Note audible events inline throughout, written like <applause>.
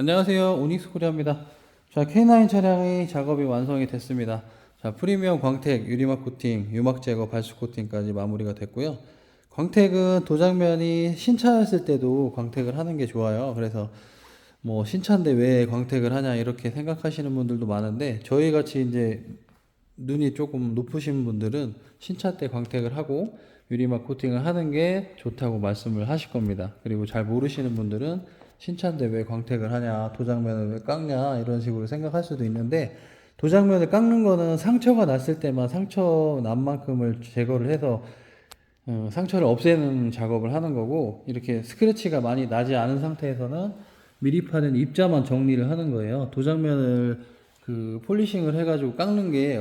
안녕하세요. 오닉스 코리아입니다. 자, K9 차량의 작업이 완성이 됐습니다. 자, 프리미엄 광택, 유리막 코팅, 유막 제거, 발수 코팅까지 마무리가 됐고요. 광택은 도장면이 신차였을 때도 광택을 하는 게 좋아요. 그래서 뭐 신차인데 왜 광택을 하냐 이렇게 생각하시는 분들도 많은데 저희 같이 이제 눈이 조금 높으신 분들은 신차 때 광택을 하고 유리막 코팅을 하는 게 좋다고 말씀을 하실 겁니다. 그리고 잘 모르시는 분들은 신차인데 왜 광택을 하냐, 도장면을 왜 깎냐 이런 식으로 생각할 수도 있는데 도장면을 깎는 거는 상처가 났을 때만 상처 난 만큼을 제거를 해서 어, 상처를 없애는 작업을 하는 거고 이렇게 스크래치가 많이 나지 않은 상태에서는 미립하는 입자만 정리를 하는 거예요. 도장면을 그 폴리싱을 해가지고 깎는 게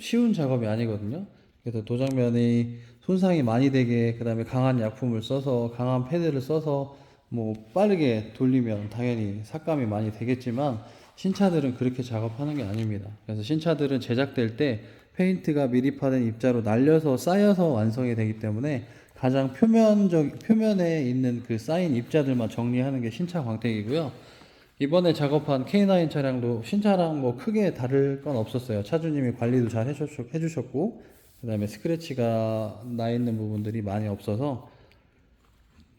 쉬운 작업이 아니거든요. 그래서 도장면이 손상이 많이 되게 그 다음에 강한 약품을 써서 강한 패드를 써서 뭐 빠르게 돌리면 당연히 삭감이 많이 되겠지만 신차들은 그렇게 작업하는 게 아닙니다. 그래서 신차들은 제작될 때 페인트가 미립화된 입자로 날려서 쌓여서 완성이 되기 때문에 가장 표면적 표면에 있는 그 쌓인 입자들만 정리하는 게 신차 광택이고요. 이번에 작업한 K9 차량도 신차랑 뭐 크게 다를 건 없었어요. 차주님이 관리도 잘 해주셨- 해주셨고, 그 다음에 스크래치가 나 있는 부분들이 많이 없어서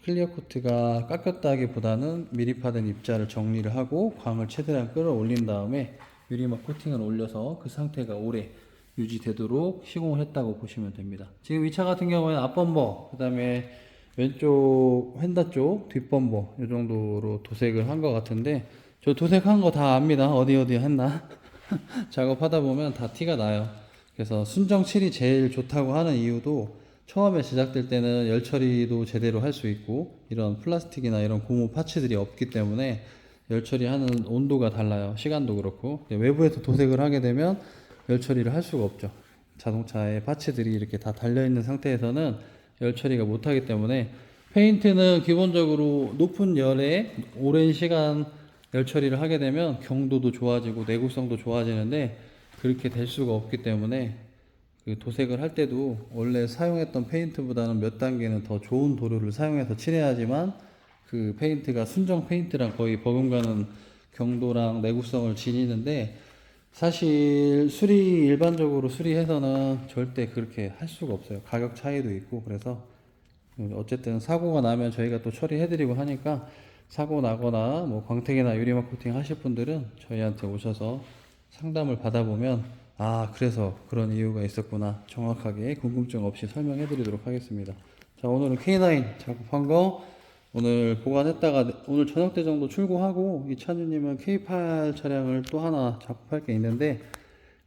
클리어 코트가 깎였다기보다는 미립화된 입자를 정리를 하고 광을 최대한 끌어올린 다음에 유리막 코팅을 올려서 그 상태가 오래 유지되도록 시공을 했다고 보시면 됩니다. 지금 이 차 같은 경우에는 앞범버, 그 다음에 왼쪽 휀다 쪽 뒷범버 이 정도로 도색을 한 것 같은데 저 도색한 거 다 압니다. 어디 어디 했나 <laughs> 작업하다 보면 다 티가 나요. 그래서 순정 칠이 제일 좋다고 하는 이유도 처음에 제작될 때는 열 처리도 제대로 할 수 있고 이런 플라스틱이나 이런 고무 파츠들이 없기 때문에 열 처리하는 온도가 달라요. 시간도 그렇고 외부에서 도색을 하게 되면 열 처리를 할 수가 없죠. 자동차의 파츠들이 이렇게 다 달려 있는 상태에서는 열 처리가 못 하기 때문에 페인트는 기본적으로 높은 열에 오랜 시간 열 처리를 하게 되면 경도도 좋아지고 내구성도 좋아지는데 그렇게 될 수가 없기 때문에 그 도색을 할 때도 원래 사용했던 페인트보다는 몇 단계는 더 좋은 도료를 사용해서 칠해야지만 그 페인트가 순정 페인트랑 거의 버금가는 경도랑 내구성을 지니는데 사실 수리 일반적으로 수리해서는 절대 그렇게 할 수가 없어요. 가격 차이도 있고 그래서 어쨌든 사고가 나면 저희가 또 처리해드리고 하니까 사고 나거나 뭐 광택이나 유리막 코팅 하실 분들은 저희한테 오셔서 상담을 받아보면 아 그래서 그런 이유가 있었구나 정확하게 궁금증 없이 설명해 드리도록 하겠습니다. 자 오늘은 K9 작업한 거 오늘 보관했다가 오늘 저녁 때 정도 출고하고 이 차주님은 K8 차량을 또 하나 작업할 게 있는데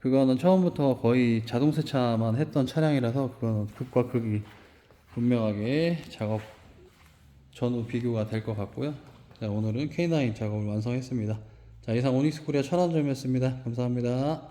그거는 처음부터 거의 자동 세차만 했던 차량이라서 그거는 극과 극이 분명하게 작업 전후 비교가 될 것 같고요. 자, 오늘은 K9 작업을 완성했습니다. 자, 이상 오닉스 코리아 천안점이었습니다. 감사합니다.